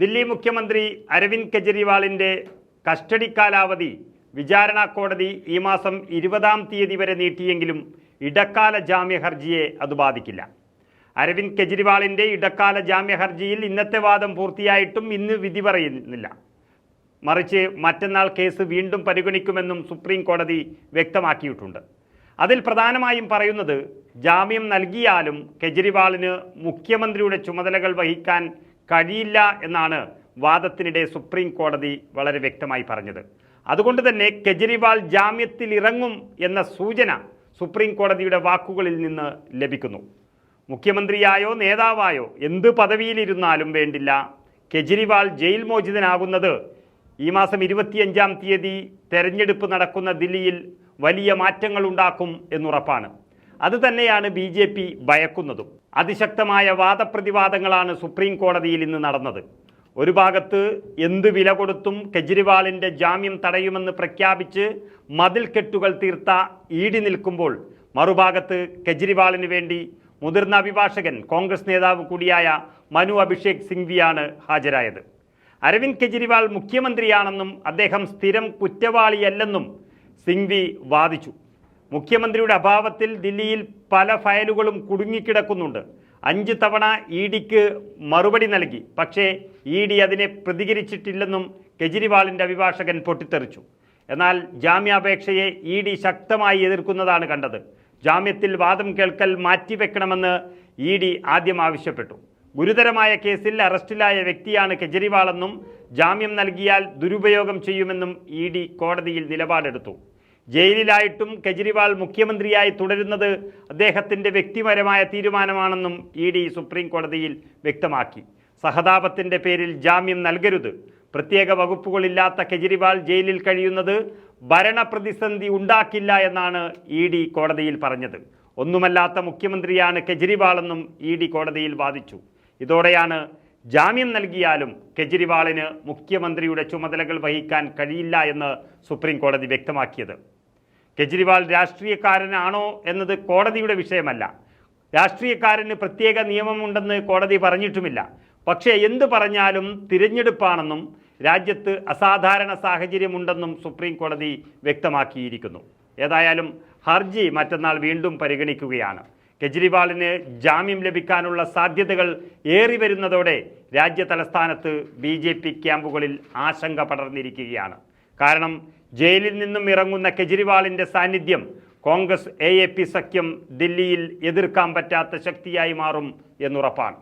ദില്ലി മുഖ്യമന്ത്രി അരവിന്ദ് കെജ്രിവാളിന്റെ കസ്റ്റഡി കാലാവധി വിചാരണ കോടതി ഈ മാസം ഇരുപതാം തീയതി വരെ നീട്ടിയെങ്കിലും ഇടക്കാല ജാമ്യ ഹർജിയെ അത് ബാധിക്കില്ല. അരവിന്ദ് കെജ്രിവാളിന്റെ ഇടക്കാല ജാമ്യ ഹർജിയിൽ ഇന്നത്തെ വാദം പൂർത്തിയായിട്ടും ഇന്ന് വിധി പറയുന്നില്ല. മറിച്ച് മറ്റന്നാൾ കേസ് വീണ്ടും പരിഗണിക്കുമെന്നും സുപ്രീം കോടതി വ്യക്തമാക്കിയിട്ടുണ്ട്. അതിൽ പ്രധാനമായും പറയുന്നത് ജാമ്യം നൽകിയാലും കെജ്രിവാളിന് മുഖ്യമന്ത്രിയുടെ ചുമതലകൾ വഹിക്കാൻ കഴിയില്ല എന്നാണ് വാദത്തിനിടെ സുപ്രീം കോടതി വളരെ വ്യക്തമായി പറഞ്ഞത്. അതുകൊണ്ട് തന്നെ കെജ്രിവാൾ ജാമ്യത്തിൽ ഇറങ്ങും എന്ന സൂചന സുപ്രീം കോടതിയുടെ വാക്കുകളിൽ നിന്ന് ലഭിക്കുന്നു. മുഖ്യമന്ത്രിയായോ നേതാവായോ എന്ത് പദവിയിലിരുന്നാലും വേണ്ടില്ല. കെജ്രിവാൾ ജയിൽ മോചിതനാകുന്നത് ഈ മാസം ഇരുപത്തിയഞ്ചാം തീയതി തെരഞ്ഞെടുപ്പ് നടക്കുന്ന ദില്ലിയിൽ വലിയ മാറ്റങ്ങൾ ഉണ്ടാക്കും എന്നുറപ്പാണ്. അത് തന്നെയാണ് ബി ജെ പി ഭയക്കുന്നതും. അതിശക്തമായ വാദപ്രതിവാദങ്ങളാണ് സുപ്രീം കോടതിയിൽ ഇന്ന് നടന്നത്. ഒരു ഭാഗത്ത് എന്ത് വില കൊടുത്തും കെജ്രിവാളിന്റെ ജാമ്യം തടയുമെന്ന് പ്രഖ്യാപിച്ച് മതിൽ കെട്ടുകൾ തീർത്ത ഈടി നിൽക്കുമ്പോൾ മറുഭാഗത്ത് കെജ്രിവാളിന് വേണ്ടി മുതിർന്ന അഭിഭാഷകൻ കോൺഗ്രസ് നേതാവ് കൂടിയായ മനു അഭിഷേക് സിംഗ്വിയാണ് ഹാജരായത്. അരവിന്ദ് കെജ്രിവാൾ മുഖ്യമന്ത്രിയാണെന്നും അദ്ദേഹം സ്ഥിരം കുറ്റവാളിയല്ലെന്നും സിംഗ്വി വാദിച്ചു. മുഖ്യമന്ത്രിയുടെ അഭാവത്തിൽ ദില്ലിയിൽ പല ഫയലുകളും കുടുങ്ങിക്കിടക്കുന്നുണ്ട്. അഞ്ച് തവണ ഇ ഡിക്ക് മറുപടി നൽകി. പക്ഷേ ഇ ഡി അതിനെ പ്രതികരിച്ചിട്ടില്ലെന്നും കെജ്രിവാളിന്റെ അഭിഭാഷകൻ പൊട്ടിത്തെറിച്ചു. എന്നാൽ ജാമ്യാപേക്ഷയെ ഇ ഡി ശക്തമായി എതിർക്കുന്നതാണ് കണ്ടത്. ജാമ്യത്തിൽ വാദം കേൾക്കൽ മാറ്റിവെക്കണമെന്ന് ഇ ഡി ആദ്യം ആവശ്യപ്പെട്ടു. ഗുരുതരമായ കേസിൽ അറസ്റ്റിലായ വ്യക്തിയാണ് കെജ്രിവാളെന്നും ജാമ്യം നൽകിയാൽ ദുരുപയോഗം ചെയ്യുമെന്നും ഇ ഡി കോടതിയിൽ നിലപാടെടുത്തു. ജയിലിലായിട്ടും കെജ്രിവാൾ മുഖ്യമന്ത്രിയായി തുടരുന്നത് അദ്ദേഹത്തിന്റെ വ്യക്തിപരമായ തീരുമാനമാണെന്നും ഇ ഡി സുപ്രീം കോടതിയിൽ വ്യക്തമാക്കി. സഹതാപത്തിന്റെ പേരിൽ ജാമ്യം നൽകരുത്. പ്രത്യേക വകുപ്പുകളില്ലാത്ത കെജ്രിവാൾ ജയിലിൽ കഴിയുന്നത് ഭരണപ്രതിസന്ധി ഉണ്ടാക്കില്ല എന്നാണ് ഇ ഡി കോടതിയിൽ പറഞ്ഞത്. ഒന്നുമല്ലാത്ത മുഖ്യമന്ത്രിയാണ് കെജ്രിവാളെന്നും ഇ ഡി കോടതിയിൽ വാദിച്ചു. ഇതോടെയാണ് ജാമ്യം നൽകിയാലും കെജ്രിവാളിന് മുഖ്യമന്ത്രിയുടെ ചുമതലകൾ വഹിക്കാൻ കഴിയില്ല എന്ന് സുപ്രീം കോടതി വ്യക്തമാക്കിയത്. കെജ്രിവാൾ രാഷ്ട്രീയക്കാരനാണോ എന്നത് കോടതിയുടെ വിഷയമല്ല. രാഷ്ട്രീയക്കാരന് പ്രത്യേക നിയമമുണ്ടെന്ന് കോടതി പറഞ്ഞിട്ടുമില്ല. പക്ഷേ എന്ത് പറഞ്ഞാലും തിരഞ്ഞെടുപ്പാണെന്നും രാജ്യത്ത് അസാധാരണ സാഹചര്യമുണ്ടെന്നും സുപ്രീം കോടതി വ്യക്തമാക്കിയിരിക്കുന്നു. ഏതായാലും ഹർജി മറ്റന്നാൾ വീണ്ടും പരിഗണിക്കുകയാണ്. കെജ്രിവാളിന് ജാമ്യം ലഭിക്കാനുള്ള സാധ്യതകൾ ഏറി വരുന്നതോടെ രാജ്യ തലസ്ഥാനത്ത് ബി ജെ പി ക്യാമ്പുകളിൽ ആശങ്ക പടർന്നിരിക്കുകയാണ്. കാരണം ജയിലിൽ നിന്നും ഇറങ്ങുന്ന കെജ്രിവാളിന്റെ സാന്നിധ്യം കോൺഗ്രസ് എ സഖ്യം ദില്ലിയിൽ എതിർക്കാൻ പറ്റാത്ത ശക്തിയായി മാറും എന്നുറപ്പാണ്.